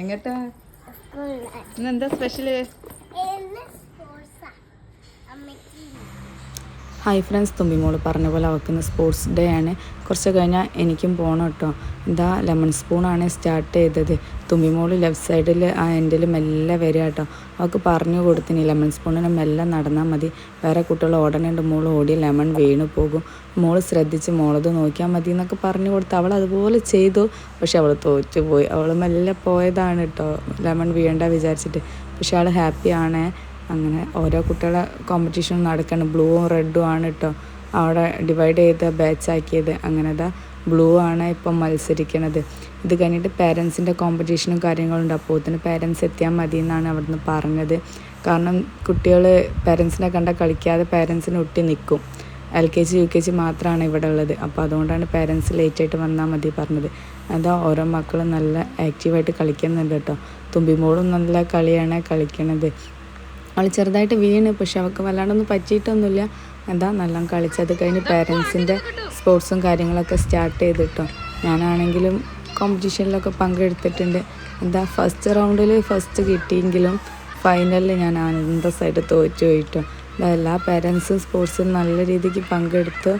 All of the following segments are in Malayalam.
എങ്ങട്ടാ? ഇന്നെന്താ സ്പെഷ്യൽ ഹായ് ഫ്രണ്ട്സ് തുമ്പിമോൾ പറഞ്ഞ പോലെ അവൾക്ക് സ്പോർട്സ് ഡേ ആണ്. കുറച്ച് കഴിഞ്ഞാൽ എനിക്കും പോകണം കേട്ടോ എന്താ ലെമൺ സ്പൂണാണ് സ്റ്റാർട്ട് ചെയ്തത്. തുമ്പിമോൾ ലെഫ്റ്റ് സൈഡിൽ ആ എൻഡിൽ മെല്ലെ വരിക കേട്ടോ അവൾക്ക് പറഞ്ഞു കൊടുത്തിന് ലെമൺ സ്പൂണിന് മെല്ലെ നടന്നാൽ മതി. വേറെ കുട്ടികൾ ഓടണുണ്ട് മോൾ ഓടി ലെമൺ വീണു പോകും. മോൾ ശ്രദ്ധിച്ച് മോളത് നോക്കിയാൽ മതി എന്നൊക്കെ പറഞ്ഞു കൊടുത്ത് അവൾ അതുപോലെ ചെയ്തു. പക്ഷെ അവൾ തോറ്റുപോയി. അവൾ മെല്ലെ പോയതാണ് കേട്ടോ ലെമൺ വീണ്ട വിചാരിച്ചിട്ട്. പക്ഷെ അവൾ ഹാപ്പിയാണ് അങ്ങനെ ഓരോ കുട്ടികളെ കോമ്പറ്റീഷൻ നടക്കണം. ബ്ലൂവും റെഡും ആണ് കേട്ടോ അവിടെ ഡിവൈഡ് ചെയ്ത് ബാച്ച് ആക്കിയത്. അങ്ങനെ അതാ ബ്ലൂ ആണ് ഇപ്പം മത്സരിക്കണത്. ഇത് കഴിഞ്ഞിട്ട് പേരൻസിന്റെ കോമ്പറ്റീഷനും കാര്യങ്ങളുണ്ട് അപ്പോൾ ഇതിന് പേരൻസ് എത്തിയാൽ മതി എന്നാണ് അവിടുന്ന് പറഞ്ഞത്. കാരണം കുട്ടികൾ പേരൻസിനെ കണ്ടാൽ കളിക്കാതെ പേരൻസിനെ ഒട്ടി നിൽക്കും L K G U K G മാത്രമാണ് ഇവിടെ ഉള്ളത്. അപ്പോൾ അതുകൊണ്ടാണ് പേരൻസ് ലേറ്റായിട്ട് വന്നാൽ മതി പറഞ്ഞത്. അതാ ഓരോ മക്കളും നല്ല ആക്റ്റീവായിട്ട് കളിക്കുന്നുണ്ട് കേട്ടോ തുമ്പിമോളും നല്ല കളിയാണ് കളിക്കണത്. അവൾ ചെറുതായിട്ട് വീണ്. പക്ഷെ അവൾക്ക് വല്ലാണ്ടൊന്നും പറ്റിയിട്ടൊന്നുമില്ല. എന്താ നല്ല കളിച്ചത് കഴിഞ്ഞ് പേരൻസിന്റെ സ്പോർട്സും കാര്യങ്ങളൊക്കെ സ്റ്റാർട്ട് ചെയ്തിട്ടോ ഞാനാണെങ്കിലും കോമ്പറ്റീഷനിലൊക്കെ പങ്കെടുത്തിട്ടുണ്ട്. എന്താ ഫസ്റ്റ് റൗണ്ടിൽ ഫസ്റ്റ് കിട്ടിയെങ്കിലും ഫൈനലിൽ ഞാൻ അന്തസ്സായിട്ട് തോറ്റു പോയിട്ടോ എല്ലാ പേരൻസും സ്പോർട്സിൽ നല്ല രീതിക്ക് പങ്കെടുത്ത്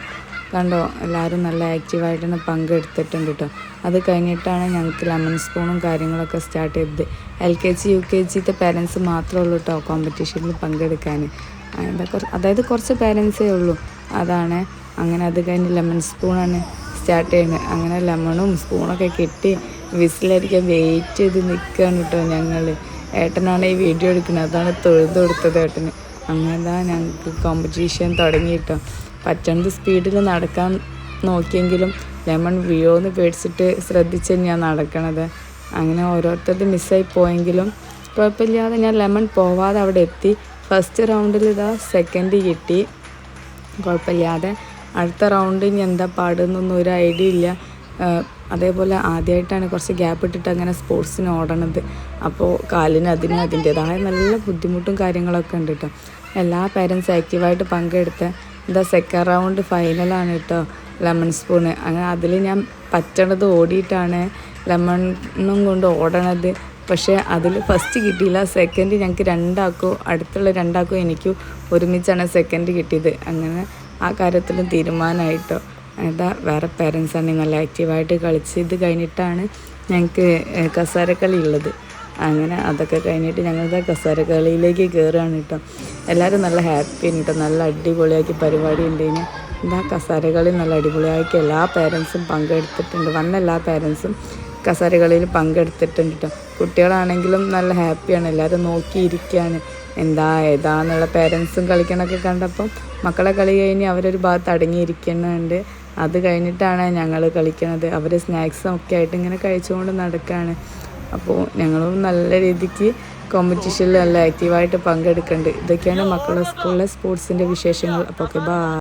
കണ്ടോ എല്ലാവരും നല്ല ആക്റ്റീവായിട്ടാണ് പങ്കെടുത്തിട്ടുണ്ട് കേട്ടോ അത് കഴിഞ്ഞിട്ടാണ് ഞങ്ങൾക്ക് ലെമൺ സ്പൂണും കാര്യങ്ങളൊക്കെ സ്റ്റാർട്ട് ചെയ്തത്. L K G U K ജിത്തെ parents മാത്രമേ ഉള്ളൂ കേട്ടോ കോമ്പറ്റീഷനിൽ പങ്കെടുക്കാൻ അതായത് കുറച്ച് പേരൻസേ ഉള്ളൂ. അതാണ് അങ്ങനെ അത് കഴിഞ്ഞ് ലെമൺ സ്പൂണാണ് സ്റ്റാർട്ട് ചെയ്യുന്നത്. അങ്ങനെ ലെമണും സ്പൂണൊക്കെ കിട്ടി. വിസിലടിക്കാൻ വെയിറ്റ് ചെയ്ത് നിൽക്കുകയാണ് കേട്ടോ ഞങ്ങൾ ഏട്ടനാണ് ഈ വീഡിയോ എടുക്കുന്നത്. അതാണ് തൊഴുത് കൊടുത്തത് ഏട്ടന്. അങ്ങനെ ഞങ്ങൾക്ക് കോമ്പറ്റീഷൻ തുടങ്ങി കേട്ടോ പറ്റണത് സ്പീഡിൽ നടക്കാൻ നോക്കിയെങ്കിലും ലെമൺ വീഴോന്ന് പേടിച്ചിട്ട് ശ്രദ്ധിച്ച് ഞാൻ നടക്കണത്. അങ്ങനെ ഓരോരുത്തരുടെ മിസ്സായി പോയെങ്കിലും കുഴപ്പമില്ലാതെ ഞാൻ ലെമൺ പോവാതെ അവിടെ എത്തി. ഫസ്റ്റ് റൗണ്ടിൽ ഇതാ സെക്കൻഡ് കിട്ടി. കുഴപ്പമില്ലാതെ അടുത്ത റൗണ്ട് ഇനി എന്താ പാടുന്നൊന്നും ഒരു ഐഡിയ ഇല്ല. അതേപോലെ ആദ്യമായിട്ടാണ് കുറച്ച് ഗ്യാപ്പ് ഇട്ടിട്ട് അങ്ങനെ സ്പോർട്സിന് ഓടണത്. അപ്പോൾ കാലിന് അതിന് അതിന്റെതായ നല്ല ബുദ്ധിമുട്ടും കാര്യങ്ങളൊക്കെ ഉണ്ട് കേട്ടോ എല്ലാ പേരൻസ് ആക്റ്റീവായിട്ട് പങ്കെടുത്ത എന്താ സെക്കൻഡ് റൗണ്ട് ഫൈനലാണ് കേട്ടോ ലെമൺ സ്പൂണ് അങ്ങനെ അതിൽ ഞാൻ പറ്റണത് ഓടിയിട്ടാണ് ലെമണും കൊണ്ട് ഓടണത്. പക്ഷേ അതിൽ ഫസ്റ്റ് കിട്ടിയില്ല സെക്കൻഡ് ഞങ്ങൾക്ക് രണ്ടാക്കോ അടുത്തുള്ള രണ്ടാക്കോ എനിക്കും ഒരുമിച്ചാണ് സെക്കൻഡ് കിട്ടിയത്. അങ്ങനെ ആ കാര്യത്തിലും തീരുമാനമായിട്ടോ എന്താ വേറെ പേരൻസാണ് നല്ല ആക്റ്റീവായിട്ട് കളിച്ച് ഇത് കഴിഞ്ഞിട്ടാണ് ഞങ്ങൾക്ക് കസാരക്കളി ഉള്ളത്. അങ്ങനെ അതൊക്കെ കഴിഞ്ഞിട്ട് ഞങ്ങളുടെ കസാരക്കളിയിലേക്ക് കയറുകയാണ് കേട്ടോ. എല്ലാവരും നല്ല ഹാപ്പിയാണ് കേട്ടോ. നല്ല അടിപൊളിയാക്കി പരിപാടി ഉണ്ട് ഇനി. എന്താ കസാരകളി നല്ല അടിപൊളിയാക്കി എല്ലാ പേരൻസും പങ്കെടുത്തിട്ടുണ്ട്. വന്ന എല്ലാ പേരൻസും കസാരകളിയിൽ പങ്കെടുത്തിട്ടുണ്ട് കേട്ടോ. കുട്ടികളാണെങ്കിലും നല്ല ഹാപ്പിയാണ് എല്ലാവരും നോക്കിയിരിക്കുകയാണ്. എന്താ ഏതാന്നുള്ള പേരൻസും കളിക്കണമൊക്കെ കണ്ടപ്പം മക്കളെ കളി കഴിഞ്ഞ് അവരൊരു ഭാഗത്ത് അടങ്ങിയിരിക്കുന്നുണ്ട്. അത് കഴിഞ്ഞിട്ടാണ് ഞങ്ങൾ കളിക്കണത്. അവർ സ്നാക്സും ഒക്കെ ആയിട്ട് ഇങ്ങനെ കഴിച്ചുകൊണ്ട് നടക്കുകയാണ് അപ്പോൾ ഞങ്ങളും നല്ല രീതിക്ക് കോമ്പറ്റീഷനിൽ നല്ല ആക്റ്റീവായിട്ട് പങ്കെടുക്കുന്നുണ്ട് ഇതൊക്കെയാണ് മക്കളുടെ സ്കൂളിലെ സ്പോർട്സിന്റെ വിശേഷങ്ങൾ. അപ്പോൾ ഓക്കെ ബാ